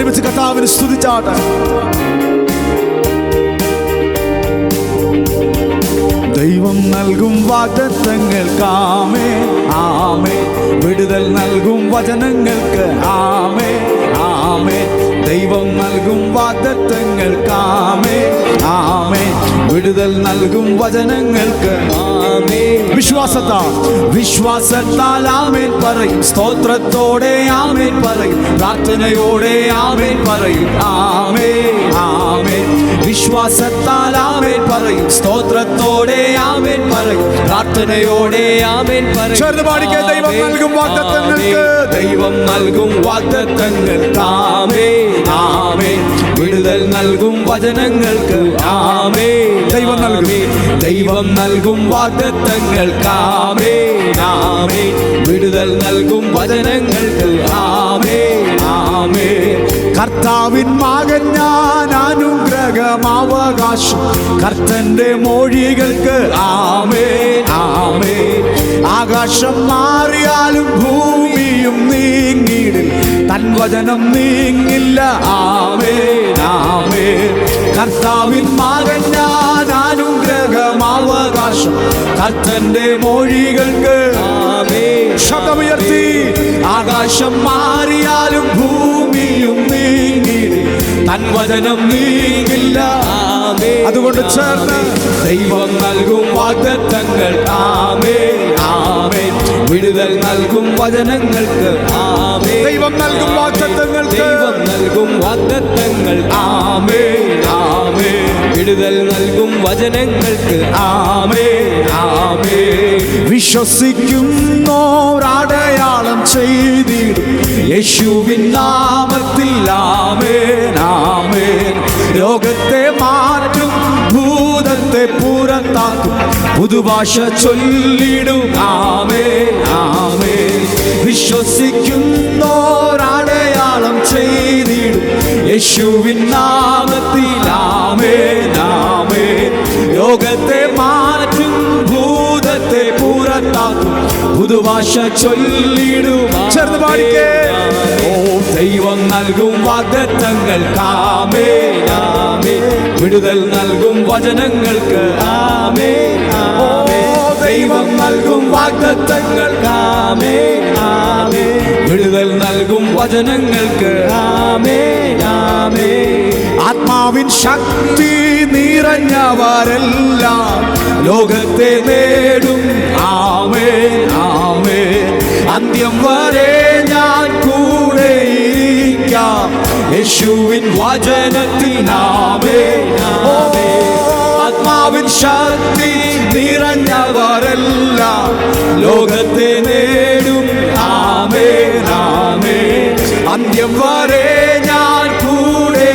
ഒരുമിച്ച് കർത്താവിന് സ്തുതിച്ചാട്ടെ. ദൈവം നൽകും വാഗ്ദത്തങ്ങൾ കാമേ ആമേ. വിടുതൽ നൽകും വചനങ്ങൾക്ക് ആമേ ആമേ. ദൈവം നൽകും വാഗ്ദത്തങ്ങൾക്ക് ആമേ ആമേ വിടുതൽ നൽകും വചനങ്ങൾക്ക്. ആമേ വിശ്വാസത്താൽ വിശ്വാസത്താൽ ആമേൻ പറയും. സ്തോത്രത്തോടെ ആമേൻ പറയും. പ്രാർത്ഥനയോടെ ആമേൻ പറയും. ആമേ ആമേ വിശ്വാസത്താൽ ആമേൻ പറയും. സ്തോത്രത്തോടെ ആമേൻ പറയും. പ്രാർത്ഥനയോടെ ആമേൻ പറയും. ചേർന്ന് പാടിക്കേ, ദൈവം നൽകും വാഗ്ദത്തങ്ങൾക്ക്. ദൈവം നൽകും വാഗ്ദത്തങ്ങൾക്ക്. ആമേ ആമേ വിടുതൽ നൽകും വചനങ്ങൾക്ക്. ആമേ ദൈവം നൽകുമേ ദൈവം നൽകും വാഗ്ദത്തങ്ങൾക്ക്. ആമേ ആമേ വിടുതൽ നൽകും വചനങ്ങൾക്ക്. ആമേ ആമേ കർത്താവിൻ മകൻ ഞാൻ അനുഗ്രഹം അവകാശം കർത്തന്റെ മൊഴികൾക്ക് ആമേ ആമേ ആകാശം മാറിയാലും ഭൂമിയും നീങ്ങിയിടും തൻ വചനം നീങ്ങില്ല ആമേ ആമേ കർത്താവിൻ മകൻ ഞാൻ അനുഗ്രഹം അവകാശം കർത്തന്റെ മൊഴികൾക്ക് ആമേ ശബ്ദമുയർത്തി. ആകാശം മാറിയാലും ഭൂമിയും നീങ്ങി തൻ വചനം നീങ്ങില്ല. അതുകൊണ്ട് ചേർന്ന് ദൈവം നൽകും വാഗ്ദത്തങ്ങൾ. ആമേ ആമേ വിടുതൽ നൽകും വചനങ്ങൾക്ക്. ആമേ ദൈവം നൽകും വാഗ്ദത്തങ്ങൾക്ക്. ദൈവം നൽകും വാഗ്ദത്തങ്ങൾ. ആമേ വിടുതൽ നൽകും വചനങ്ങൾക്ക്. ആമേ ആമേ. വിശ്വസിക്കുന്നോരടയാളം ചെയ്തിടും. യേശുവിൻ നാമത്തിൽ ആമേ ആമേ ലോകത്തെ മാറ്റും ഭൂതത്തെ പുറത്താക്കും. പുതുഭാഷ ചൊല്ലിടും ആമേ ആമേ വിശ്വസിക്കുന്നോരടയാളം ചെയ്തിടും. യേശുവിൻ പുതുഭാഷ ചൊല്ലിടും. ചേർന്ന് പാടിക്കേ. ഓ ദൈവം നൽകും വാഗ്ദത്തങ്ങൾ. കാമേ ആമേ വിടുതൽ നൽകും വചനങ്ങൾക്ക്. ആമേ ദൈവം നൽകും വാഗ്ദത്തങ്ങൾ. കാമേ ആമേ വിടുതൽ നൽകും വചനങ്ങൾക്ക്. ആമേ ആമേ ആത്മാവിൻ ശക്തി നിറഞ്ഞവരെല്ലാം ലോകത്തെ നേടും. ആമേ ആമേ അന്ത്യം വരെ ഞാൻ കൂടെ യേശുവിൻ വചനത്തിനാമേ ആമേ ആത്മാവിൻ ശക്തി നിറഞ്ഞവരെല്ലാം. ലോകത്തെ നേടും. ആമേ ആമേ അന്ത്യം വരെ ഞാൻ കൂടെ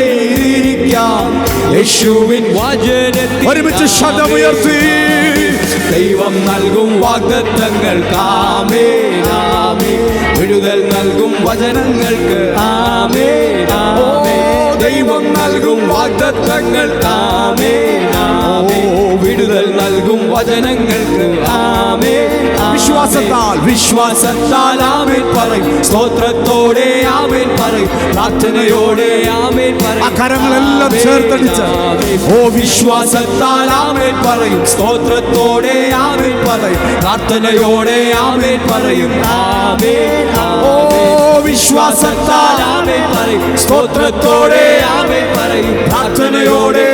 ഇരിക്കാം. യേശുവിൻ വചന ഒരുമിച്ച് ശതമുയർത്തി. ദൈവം നൽകും വാഗ്ദത്തങ്ങൾ. കാമേ ആമേ വിടുതൽ നൽകും വചനങ്ങൾക്ക്. ആമേ വാഗ്ദത്തങ്ങൾ ആമേ ആമേ വിടുതൽ നൽകും വചനങ്ങൾക്ക്. ആമേ. വിശ്വാസത്താൽ. വിശ്വാസത്താൽ ആമേൻ പറയും. സ്തോത്രത്തോടെ ആമേൻ പറയും. പ്രാർത്ഥനയോടെ ആമേൻ പറയും. കരങ്ങളെല്ലാം ചേർത്തടിച്ച്. ഓ വിശ്വാസത്താൽ ആമേൻ പറയും. സ്തോത്രത്തോടെ ആമേൻ പറയും. പ്രാർത്ഥനയോടെ ആമേൻ പറയും. ആമേൻ ഓ. വിശ്വാസത്താൽ ആമേൻ പറയും. സ്തോത്രത്തോടെ ആമേൻ പറയും. പ്രാർത്ഥനയോടെ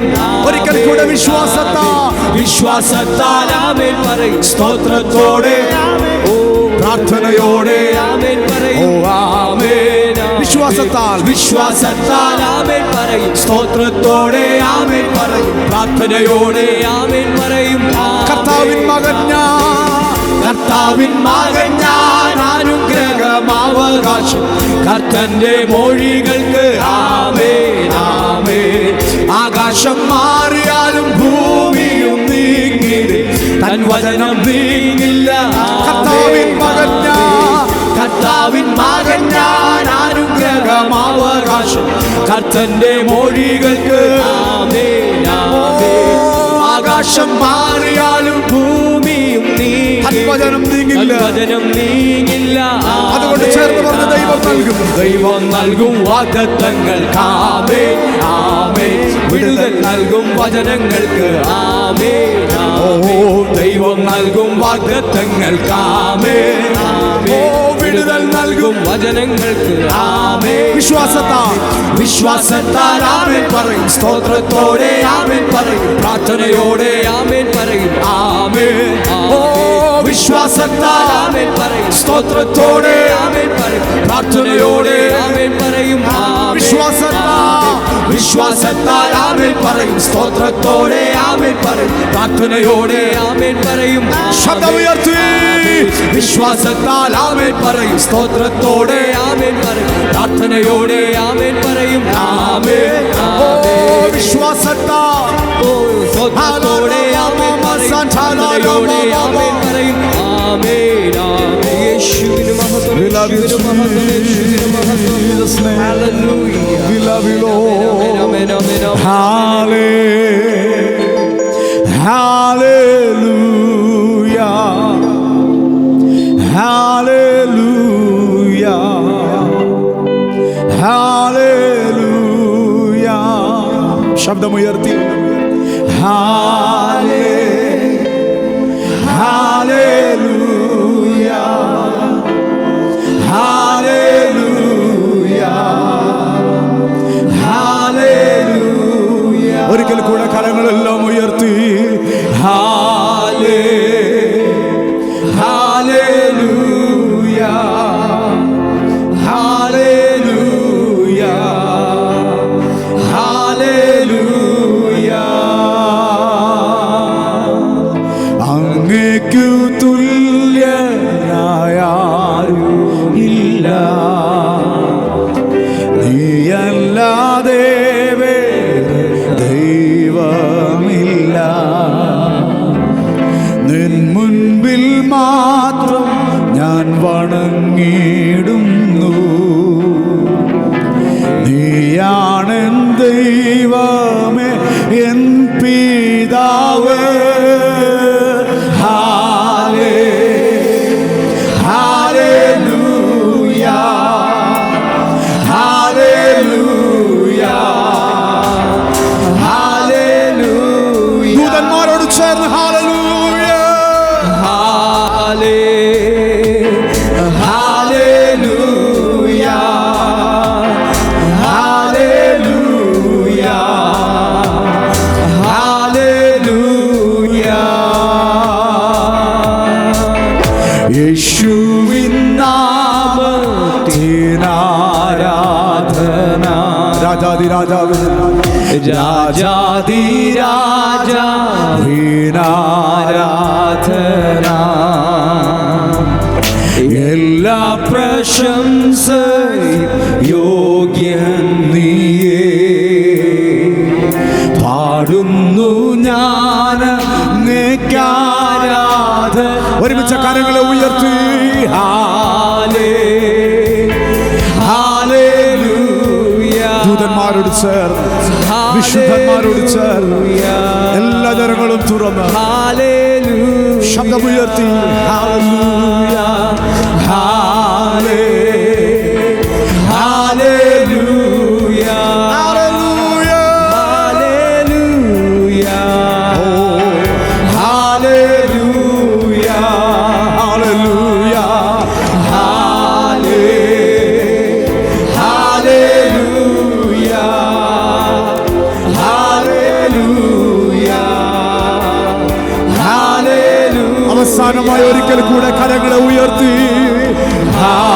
പറയും. ഒരിക്കൽ കൂടെ വിശ്വാസത്താ. വിശ്വാസത്താൽ ആമേൻ പറയും. സ്തോത്രത്തോടെ ഓ പ്രാർത്ഥനയോടെ. ആമേൻ പറയും. ഓ, ആമേൻ. ആമേൻ. വിശ്വാസത്താൽ. വിശ്വാസത്താൽ ആമേൻ പറയും. സ്തോത്രത്തോടെ ആമേൻ പറയും. പ്രാർത്ഥനയോടെ. ആമേൻ പറയും. കർത്താവിൻ മകൻ ഞാൻ. കർത്താവിൻ മകൻ ഞാൻ. അനുഗ്രഹമാവകാശം. കർത്തന്റെ മൊഴികൾക്ക് ആമേൻ ആമേ ആകാശം മാറിയാലും ഭൂമിയും നീങ്ങി തൻ വചനം നീങ്ങില്ല. കർത്താവിൻ മകൻ ഞാൻ. കർത്താവിൻ മകൻ ഞാൻ അനുഗ്രഹം അവകാശം കർത്തന്റെ മൊഴികൾക്ക് ആകാശം മാറിയാലും ഭൂമിയും നീങ്ങി വചനം നീങ്ങില്ല. വചനം നീങ്ങില്ല. കരങ്ങളുകൊണ്ട് ചേർന്ന് പറഞ്ഞ ദൈവം നൽകും ദൈവം നൽകും വാഗ്ദത്തങ്ങൾ. ആമേ ആമേ വിടുതൽ നൽകും വചനങ്ങൾക്ക്. ആമേ ഓ ദൈവം നൽകും വാഗ്ദത്തങ്ങൾക്ക് ആമേ ആമേ വിടുതൽ നൽകും വചനങ്ങൾക്ക്. ആമേ. വിശ്വാസത്താൽ. വിശ്വാസത്താൽ ആമേൻ പറയും. സ്തോത്രത്തോടെ ആമേൻ പറയും. പ്രാർത്ഥനയോടെ ആമേൻ പറയും. ആമേൻ ഓ വിശ്വാസത്താൽ ആമേൻ പറയും സ്തോത്രത്തോടെ ആമേൻ പറയും പ്രാർത്ഥനയോടെ ആമേൻ പറയും ആമേൻ. വിശ്വാസത്താൽ. വിശ്വാസത്താൽ ആമേൻ പറയും സ്തോത്രത്തോടെ ആമേൻ പറയും പ്രാർത്ഥനയോടെ ആമേൻ പറയും ആമേൻ. ശബ്ദമുയർത്തി വിശ്വാസത്താൽ ആമേൻ പറയും സ്തോത്രത്തോടെ ആമേൻ പറയും പ്രാർത്ഥനയോടെ ആമേൻ പറയും ആമേൻ ഓ ആമേൻ. വിശ്വാസത്താൽ ഓ, സ്തോത്രത്തോടെ ആമേൻ പറയും പ്രാർത്ഥനയോടെ ആമേൻ പറയും ആമേൻ ആമേൻ യേശുവിന് മഹത്വം We love you, Jesus. Hallelujah. We love you, Lord. Hallelujah. Hallelujah. Hallelujah. Hallelujah. शब्द मुयरती കൂടെ കരങ്ങളെല്ലാം നാമത്തിനാരാധന രാജാതി രാജാവ് രാജാതി രാജ ആരാധന എല്ലാ പ്രശംസ യോഗ്യൻ നീയേ പാടുന്നു ഞാൻ ആരാധ ഒരുമിച്ച കരങ്ങളെ ഉയർത്തി। ഹാലേ ദൂതന്മാരോട് ചേർന്ന് വിശുദ്ധന്മാരോട് ചേർന്ന് എല്ലാ ജനങ്ങളും തുറന്ന്. ശബ്ദമുയർത്തി. ഹാലൂയ ti.